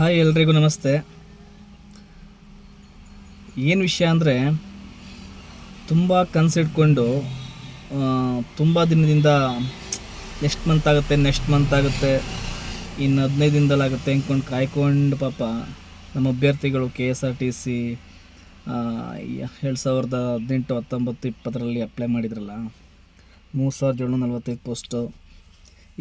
Hi ಎಲ್ರಿಗೂ ನಮಸ್ತೆ. ಏನು ವಿಷಯ ಅಂದರೆ ತುಂಬ ಕನಸಿಟ್ಕೊಂಡು ತುಂಬ ದಿನದಿಂದ ನೆಕ್ಸ್ಟ್ ಮಂತ್ ಆಗುತ್ತೆ ನೆಕ್ಸ್ಟ್ ಮಂತ್ ಆಗುತ್ತೆ ಇನ್ನು ಹದಿನೈದು ದಿನದಲ್ಲಾಗುತ್ತೆ ಅಂದ್ಕೊಂಡು ಕಾಯ್ಕೊಂಡು ಪಾಪ ನಮ್ಮ ಅಭ್ಯರ್ಥಿಗಳು K S R T C ಎರಡು ಸಾವಿರದ ಹದಿನೆಂಟು, ಹತ್ತೊಂಬತ್ತು, ಇಪ್ಪತ್ತರಲ್ಲಿ ಅಪ್ಲೈ ಮಾಡಿದ್ರಲ್ಲ, ಮೂರು ಸಾವಿರದ ಏಳ್ನೂರ ನಲ್ವತ್ತೈದು ಪೋಸ್ಟು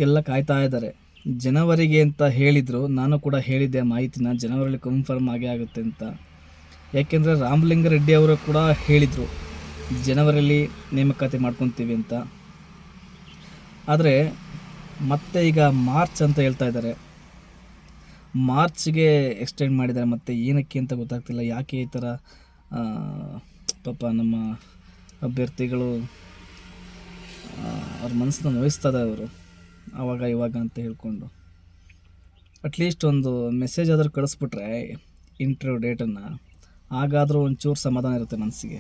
ಎಲ್ಲ ಕಾಯ್ತಾ ಇದ್ದಾರೆ. ಜನವರಿಗೆ ಅಂತ ಹೇಳಿದರು, ನಾನು ಕೂಡ ಹೇಳಿದ್ದೆ ಮಾಹಿತಿನ ಜನವರಿಲಿ ಕನ್ಫರ್ಮ್ ಆಗೇ ಆಗುತ್ತೆ ಅಂತ. ಯಾಕೆಂದರೆ ರಾಮಲಿಂಗ ರೆಡ್ಡಿ ಅವರು ಕೂಡ ಹೇಳಿದರು, ಜನವರಿಯಲ್ಲಿ ನೇಮಕಾತಿ ಮಾಡ್ಕೊತೀವಿ ಅಂತ. ಆದರೆ, ಮತ್ತೆ ಈಗ ಮಾರ್ಚ್ ಅಂತ ಹೇಳ್ತಾ ಇದ್ದಾರೆ. ಮಾರ್ಚ್ಗೆ ಎಕ್ಸ್ಟೆಂಡ್ ಮಾಡಿದ್ದಾರೆ, ಮತ್ತೆ ಏನಕ್ಕೆ ಅಂತ ಗೊತ್ತಾಗ್ತಿಲ್ಲ. ಯಾಕೆ ಈ ಥರ ಪಾಪ ನಮ್ಮ ಅಭ್ಯರ್ಥಿಗಳು ಅವ್ರ ಮನಸ್ಸನ್ನ ನೋಯಿಸ್ತಾ ಇದ್ದಾರೆ ಅವರು. ಆವಾಗ ಇವಾಗ ಅಂತ ಹೇಳ್ಕೊಂಡು. ಅಟ್ಲೀಸ್ಟ್ ಒಂದು ಮೆಸೇಜ್ ಆದರೂ ಕಳಿಸ್ಬಿಟ್ರೆ ಇಂಟರ್ವ್ಯೂ ಡೇಟನ್ನು ಹಾಗಾದರೂ ಒಂಚೂರು ಸಮಾಧಾನ ಇರುತ್ತೆ ಮನಸ್ಸಿಗೆ.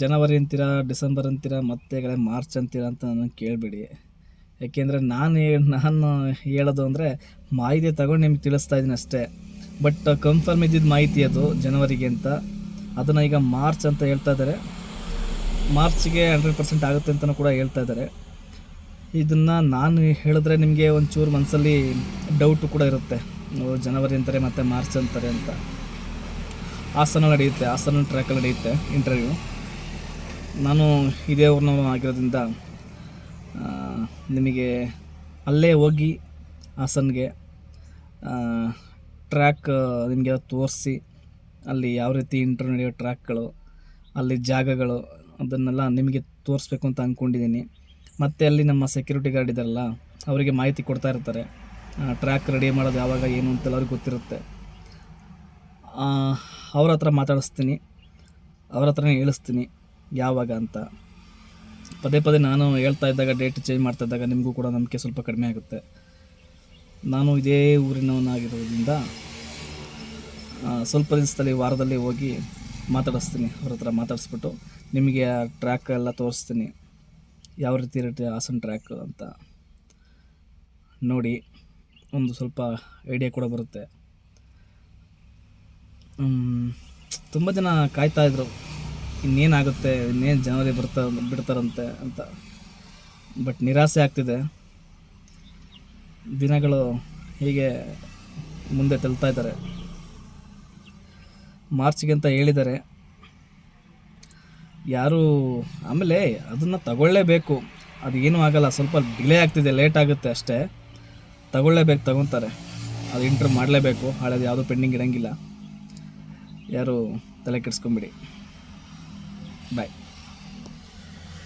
ಜನವರಿ ಅಂತೀರಾ, ಡಿಸೆಂಬರ್ ಅಂತೀರಾ, ಮತ್ತೆ ಕಡೆ ಮಾರ್ಚ್ ಅಂತೀರಾ ಅಂತ ನನಗೆ ಕೇಳಬೇಡಿ. ಯಾಕೆಂದರೆ ನಾನು ನಾನು ಹೇಳೋದು ಅಂದರೆ ಮಾಹಿತಿ ತಗೊಂಡು ನಿಮ್ಗೆ ತಿಳಿಸ್ತಾ ಇದ್ದೀನಿ ಅಷ್ಟೇ. ಬಟ್ ಕನ್ಫರ್ಮ್ ಇದ್ದಿದ್ದು ಮಾಹಿತಿ ಅದು ಜನವರಿಗೆ ಅಂತ. ಅದನ್ನು ಈಗ ಮಾರ್ಚ್ ಅಂತ ಹೇಳ್ತಾ ಇದ್ದಾರೆ. ಮಾರ್ಚ್ಗೆ ಹಂಡ್ರೆಡ್ ಪರ್ಸೆಂಟ್ ಆಗುತ್ತೆ ಅಂತಲೂ ಕೂಡ ಹೇಳ್ತಾ ಇದ್ದಾರೆ. ಇದನ್ನು ನಾನು ಹೇಳಿದ್ರೆ ನಿಮಗೆ ಒಂಚೂರು ಮನಸ್ಸಲ್ಲಿ ಡೌಟು ಕೂಡ ಇರುತ್ತೆ. ಜನವರಿ ಅಂತಾರೆ ಮತ್ತು ಮಾರ್ಚ್ ಅಂತಾರೆ ಅಂತ. ಹಾಸನ ನಡೆಯುತ್ತೆ, ಹಾಸನ ಟ್ರ್ಯಾಕಲ್ಲಿ ನಡೆಯುತ್ತೆ ಇಂಟರ್ವ್ಯೂ ನಾನು ಇದೇ ಊರಿನವನು ಆಗಿರೋದ್ರಿಂದ ನಿಮಗೆ ಅಲ್ಲೇ ಹೋಗಿ ಹಾಸನ್ಗೆ ಟ್ರ್ಯಾಕ್ ನಿಮಗೆ ತೋರಿಸಿ, ಅಲ್ಲಿ ಯಾವ ರೀತಿ ಇಂಟರ್ವ್ಯೂ ನಡೆಯೋ ಟ್ರ್ಯಾಕ್ಗಳು ಅಲ್ಲಿ ಜಾಗಗಳು ಅದನ್ನೆಲ್ಲ ನಿಮಗೆ ತೋರಿಸ್ಬೇಕು ಅಂತ ಅಂದ್ಕೊಂಡಿದ್ದೀನಿ ಮತ್ತು ಅಲ್ಲಿ ನಮ್ಮ ಸೆಕ್ಯೂರಿಟಿ ಗಾರ್ಡ್ ಇದಾರಲ್ಲ ಅವರಿಗೆ ಮಾಹಿತಿ ಕೊಡ್ತಾ ಇರ್ತಾರೆ. ಟ್ರ್ಯಾಕ್ ರೆಡಿ ಮಾಡೋದು ಯಾವಾಗ, ಏನು ಅಂತೆಲ್ಲ ಅವ್ರಿಗೆ ಗೊತ್ತಿರುತ್ತೆ. ಅವ್ರ ಹತ್ರ ಮಾತಾಡಿಸ್ತೀನಿ. ಅವ್ರ ಹತ್ರನೇ ಹೇಳಿಸ್ತೀನಿ, ಯಾವಾಗ ಅಂತ. ಪದೇ ಪದೇ ನಾನು ಹೇಳ್ತಾ ಇದ್ದಾಗ ಡೇಟ್ ಚೇಂಜ್ ಮಾಡ್ತಾ ಇದ್ದಾಗ ನಿಮಗೂ ಕೂಡ ನಂಬಿಕೆ ಸ್ವಲ್ಪ ಕಡಿಮೆ ಆಗುತ್ತೆ. ನಾನು ಇದೇ ಊರಿನವನಾಗಿರೋದ್ರಿಂದ ಸ್ವಲ್ಪ ದಿವಸದಲ್ಲಿ ವಾರದಲ್ಲಿ ಹೋಗಿ ಮಾತಾಡಿಸ್ತೀನಿ, ಅವ್ರ ಹತ್ರ ಮಾತಾಡಿಸ್ಬಿಟ್ಟು ನಿಮಗೆ ಆ ಟ್ರ್ಯಾಕ್ ಎಲ್ಲ ತೋರಿಸ್ತೀನಿ. ಯಾವ ರೀತಿ ಇರುತ್ತೆ ಹಾಸನ ಟ್ರ್ಯಾಕ್ ಅಂತ ನೋಡಿ, ಒಂದು ಸ್ವಲ್ಪ ಐಡಿಯಾ ಕೂಡ ಬರುತ್ತೆ. ತುಂಬ ಜನ ಕಾಯ್ತಾ ಇದ್ರು, ಇನ್ನೇನಾಗುತ್ತೆ, ಇನ್ನೇನು ಜನವರಿ ಬರ್ತಾ, ಬಿಡ್ತಾರಂತೆ ಅಂತ. ಬಟ್ ನಿರಾಸೆ ಆಗ್ತಿದೆ. ದಿನಗಳು ಹೀಗೆ ಮುಂದೆ ತಳ್ತಾ ಇದ್ದಾರೆ. ಮಾರ್ಚ್ಗೆ ಅಂತ ಹೇಳಿದ್ದಾರೆ ಯಾರು ಆಮೇಲೆ ಅದನ್ನು ತಗೊಳ್ಳೇಬೇಕು. ಅದು ಏನೂ ಆಗಲ್ಲ, ಸ್ವಲ್ಪ ಡಿಲೇ ಆಗ್ತಿದೆ, ಲೇಟ್ ಆಗುತ್ತೆ ಅಷ್ಟೇ. ತಗೊಳ್ಳೇಬೇಕು ತಗೊತಾರೆ ಅದು ಇಂಟ್ರ್ ಮಾಡಲೇಬೇಕು, ಹಳೇದು ಯಾವುದೂ ಪೆಂಡಿಂಗ್ ಇರೋಂಗಿಲ್ಲ. ಯಾರು ತಲೆ ಕೆಡಿಸ್ಕೊಂಬಿಡಿ. ಬಾಯ್.